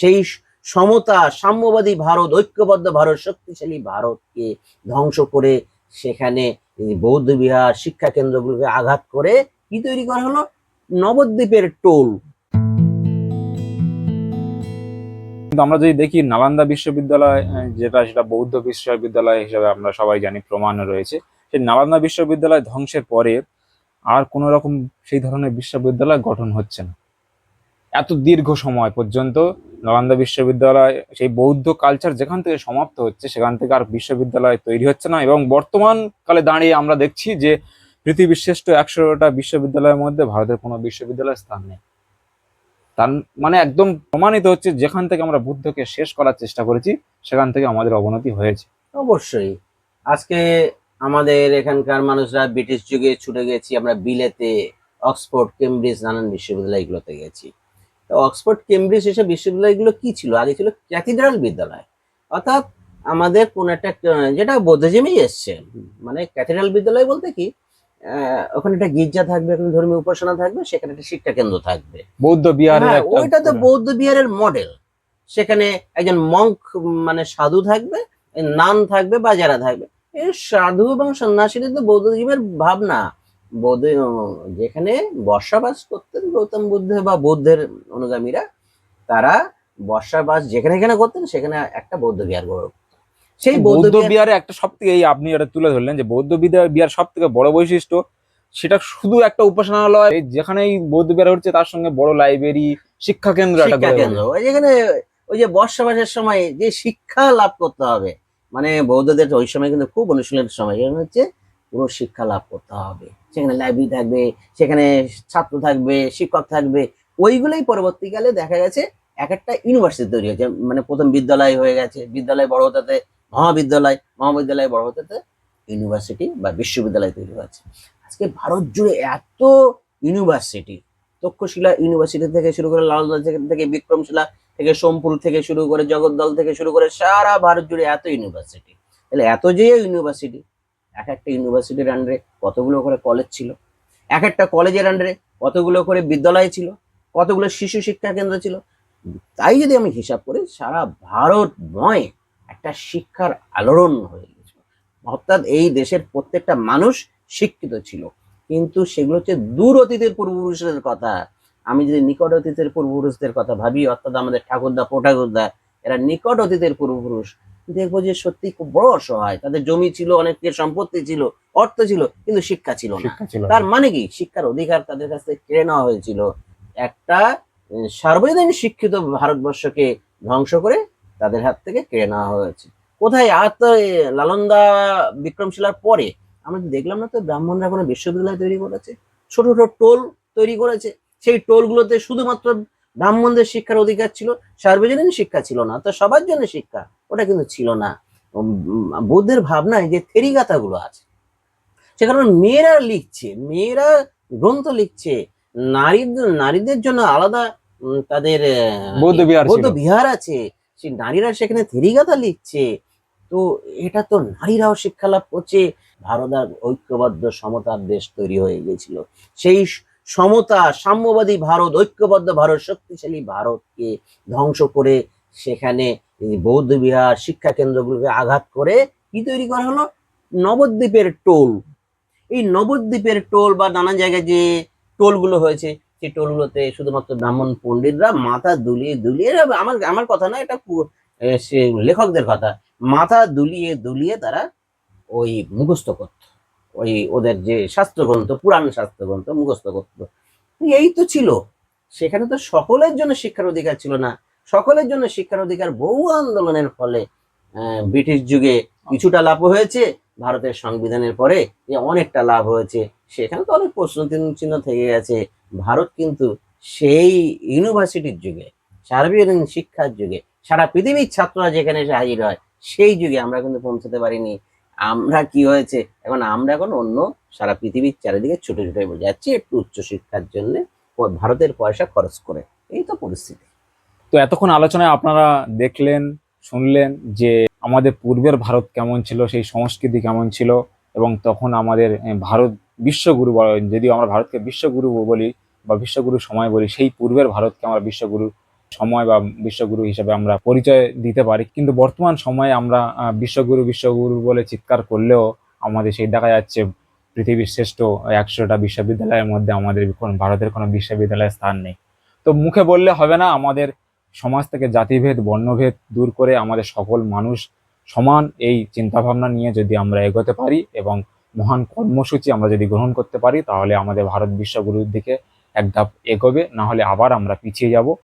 সেই সমতা, সাম্যবাদী ভারত, ঐক্যবদ্ধ ভারত, শক্তিশালী ভারতকে ধ্বংস করে সেখানে বৌদ্ধ বিহার শিক্ষা কেন্দ্রগুলোকে আঘাত করে কি তৈরি করা হলো? নবদ্বীপের টোল। কিন্তু আমরা যদি দেখি নালান্দা বিশ্ববিদ্যালয় যেটা সেটা বৌদ্ধ বিশ্ববিদ্যালয় হিসেবে আমরা সবাই জানি প্রমাণ রয়েছে, সেই নালান্দা বিশ্ববিদ্যালয় ধ্বংসের পরে আর কোনো রকম সেই ধরনের বিশ্ববিদ্যালয় গঠন হচ্ছে না। এত দীর্ঘ সময় পর্যন্ত নালন্দা বিশ্ববিদ্যালয়, সেই বৌদ্ধ কালচার যেখান থেকে সমাপ্ত হচ্ছে, সেখান থেকে আর বিশ্ববিদ্যালয় তৈরি হচ্ছে না এবং বর্তমান কালে দাঁড়িয়ে আমরা দেখছি যে পৃথিবীর শ্রেষ্ঠ একশোটা বিশ্ববিদ্যালয়ের মধ্যে ভারতের কোনো বিশ্ববিদ্যালয়ের স্থান নেই। তার মানে একদম প্রমাণিত হচ্ছে যেখান থেকে আমরা বুদ্ধকে শেষ করার চেষ্টা করেছি, সেখান থেকে আমাদের অবনতি হয়েছে। অবশ্যই। আজকে আমাদের এখানকার মানুষরা ব্রিটিশ যুগে ছুটে গেছি, আমরা বিলেতে, অক্সফোর্ড, কেমব্রিজ নানান বিশ্ববিদ্যালয়গুলোতে গেছি। অক্সফোর্ড কেমব্রিজ এসব বিশ্ববিদ্যালয়গুলো কি ছিল? আগে ছিল ক্যাথিড্রাল বিদ্যালয়। অর্থাৎ আমাদের কোন একটা যেটা বৌদ্ধজিমেই এসছে মানে ক্যাথিড্রাল বিদ্যালয় বলতে কি ওখানে একটা গির্জা থাকবে ওখানে ধর্মীয় উপাসনা থাকবে সেখানে একটা শিক্ষা কেন্দ্র থাকবে। বৌদ্ধ বিহারের হ্যাঁ, ওইটা তো বৌদ্ধ বিহারের মডেল সেখানে একজন মঙ্ক মানে সাধু থাকবে নান থাকবে বা যারা থাকবে। এই সাধু এবং সন্ন্যাসীদের তো বৌদ্ধ জীবের ভাবনা। বৌদ্ধ যেখানে বর্ষাবাস করতেন গৌতম বুদ্ধ বা বৌদ্ধের অনুগামীরা তারা বর্ষাবাস যেখানে যেখানে করতেন সেখানে একটা বৌদ্ধ বিহার গড়ে সেই বৌদ্ধ বিহারে একটা সব থেকে এই আপনি এটা তুলে ধরলেন যে বৌদ্ধ বিহার বিহার সব থেকে বড় বৈশিষ্ট্য সেটা শুধু একটা উপাসনালয় যেখানে বৌদ্ধ বিহার হচ্ছে তার সঙ্গে বড় লাইব্রেরি শিক্ষা কেন্দ্র একটা শিক্ষা কেন্দ্র ওই যেখানে ওই যে বর্ষাবাসের সময় যে শিক্ষা লাভ করতে হবে মানে বৌদ্ধদের ওই সময় কিন্তু খুব অনুশীলনের সময় হচ্ছে পুরো শিক্ষা লাভ করতে হবে। সেখানে লাইব্রেরি থাকবে, সেখানে ছাত্র থাকবে, শিক্ষক থাকবে, ওইগুলোই পরবর্তীকালে দেখা গেছে এক একটা ইউনিভার্সিটি তৈরি হয়েছে। মানে প্রথম বিদ্যালয় হয়ে গেছে, বিদ্যালয় বড় হতে মহাবিদ্যালয় মহাবিদ্যালয় বড় হতে ইউনিভার্সিটি বা বিশ্ববিদ্যালয় তৈরি হয়েছে। আজকে ভারত জুড়ে এত ইউনিভার্সিটি তক্ষশিলা ইউনিভার্সিটি থেকে শুরু করে লালদা থেকে- থেকে, বিক্রমশিলা থেকে, সোমপুর থেকে শুরু করে, জগদ্দল থেকে শুরু করে সারা ভারত জুড়ে এত ইউনিভার্সিটি তাহলে এত যে ইউনিভার্সিটি এক একটা ইউনিভার্সিটির আন্ডারে কতগুলো করে কলেজ ছিল, এক একটা কলেজের আন্ডারে কতগুলো করে বিদ্যালয় ছিল, কতগুলো শিশু শিক্ষা কেন্দ্র ছিল। তাই যদি আমি হিসাব করি, সারা ভারতময় একটা শিক্ষার আলোড়ন হয়ে গেছিল অর্থাৎ এই দেশের প্রত্যেকটা মানুষ শিক্ষিত ছিল। কিন্তু সেগুলো হচ্ছে দূর অতীতের পূর্বপুরুষদের কথা। আমি যদি নিকট অতীতের পূর্বপুরুষদের কথা ভাবি, অর্থাৎ আমাদের ঠাকুরদা পোঠাকুরদা এরা নিকট অতীতের পূর্বপুরুষ। দেখব যে সত্যি খুব বড় অসহায়। তাদের জমি ছিল অনেকের সম্পত্তি ছিল অর্থ ছিল কিন্তু শিক্ষা ছিল না। তার মানে কি? শিক্ষার অধিকার তাদের কাছ থেকে কেড়ে নেওয়া হয়েছিল। একটা সার্বজনীন শিক্ষিত ভারতবর্ষকে ধ্বংস করে তাদের হাত থেকে কেড়ে নেওয়া হয়েছে। কোথায়? আর তো লালন্দা বিক্রমশিলার পরে। আমরা তো দেখলাম না তো ব্রাহ্মণরা কোনো বিশ্ববিদ্যালয় তৈরি করেছে? ছোট ছোট টোল তৈরি করেছে। সেই টোলগুলোতে শুধুমাত্র ব্রাহ্মণদের শিক্ষার অধিকার ছিল সার্বজনীন শিক্ষা ছিল না তো সবার জন্য শিক্ষা ওটা কিন্তু ছিল না। বুদ্ধের ভাবনায় যে থেরিগাথাগুলো আছে সে কারণে মেয়েরা লিখছে মেয়েরা গ্রন্থ লিখছে নারীদের নারীদের জন্য আলাদা তাদের বৌদ্ধ বিহার আছে সেই নারীরা সেখানে থেরিগাথা লিখছে তো এটা তো নারীরাও শিক্ষা লাভ করছে। ভারত আর ঐক্যবদ্ধ সমতার দেশ তৈরি হয়ে গেছিল। সেই সমতা, সাম্যবাদী ভারত, ঐক্যবদ্ধ ভারত, শক্তিশালী ভারতকে ধ্বংস করে সেখানে বৌদ্ধ বিহার শিক্ষা কেন্দ্রগুলোকে আঘাত করে কি তৈরি করা হলো? নবদ্বীপের টোল। এই নবদ্বীপের টোল বা নানা জায়গায় যে টোলগুলো হয়েছে সেই টোলগুলোতে শুধুমাত্র ব্রাহ্মণ পণ্ডিতরা মাথা দুলিয়ে দুলিয়ে, আমার আমার কথা না, এটা লেখকদের কথা, মাথা দুলিয়ে দুলিয়ে তারা ওই মুখস্থ করত। ওই ওদের যে শাস্ত্রগ্রন্থ, পুরাণ শাস্ত্রগ্রন্থ, মুখস্থ করত। এই তো ছিল। সেখানে তো সকলের জন্য শিক্ষার অধিকার ছিল না। সকলের জন্য শিক্ষার অধিকার বহু আন্দোলনের ফলে ব্রিটিশ যুগে কিছুটা লাভ হয়েছে, ভারতের সংবিধানের পরে অনেকটা লাভ হয়েছে। সেখানে তো অনেক প্রশ্ন চিহ্ন থেকে গেছে। ভারত কিন্তু সেই ইউনিভার্সিটির যুগে সার্বজনীন শিক্ষার যুগে, সারা পৃথিবীর ছাত্ররা যেখানে এসে হাজির হয়, সেই যুগে আমরা কিন্তু পৌঁছতে পারিনি। আমরা কি হয়েছে? এখন আমরা এখন অন্য সারা পৃথিবীর চারিদিকে ছুটে ছুটে যাচ্ছি একটু উচ্চ শিক্ষার জন্য ভারতের পয়সা খরচ করে। এই তো পরিস্থিতি। তো এতক্ষণ আলোচনায় আপনারা দেখলেন, শুনলেন যে আমাদের পূর্বের ভারত কেমন ছিল, সেই সংস্কৃতি কেমন ছিল এবং তখন আমাদের ভারত বিশ্বগুরু বলা- যদিও আমরা ভারতকে বিশ্বগুরু বলি বা বিশ্বগুরু সময় বলি, সেই পূর্বের ভারতকে আমরা বিশ্বগুরু সময় বা বিশ্বগুরু হিসেবে আমরা পরিচয় দিতে পারি। কিন্তু বর্তমান সময়ে আমরা বিশ্বগুরু বিশ্বগুরু বলে চিৎকার করলেও আমাদের সেই দেখা যাচ্ছে পৃথিবীর শ্রেষ্ঠ একশোটা বিশ্ববিদ্যালয়ের মধ্যে আমাদের কোন, ভারতের কোনো বিশ্ববিদ্যালয়ের স্থান নেই। তো মুখে বললে হবে না, আমাদের সমাজ থেকে জাতিভেদ, বর্ণভেদ দূর করে আমাদের সকল মানুষ সমান এই চিন্তাভাবনা নিয়ে যদি আমরা এগোতে পারি এবং মহান কর্মসূচি আমরা যদি গ্রহণ করতে পারি, তাহলে আমাদের ভারত বিশ্বগুরুর দিকে এক ধাপ এগোবে না হলে আবার আমরা পিছিয়ে যাব।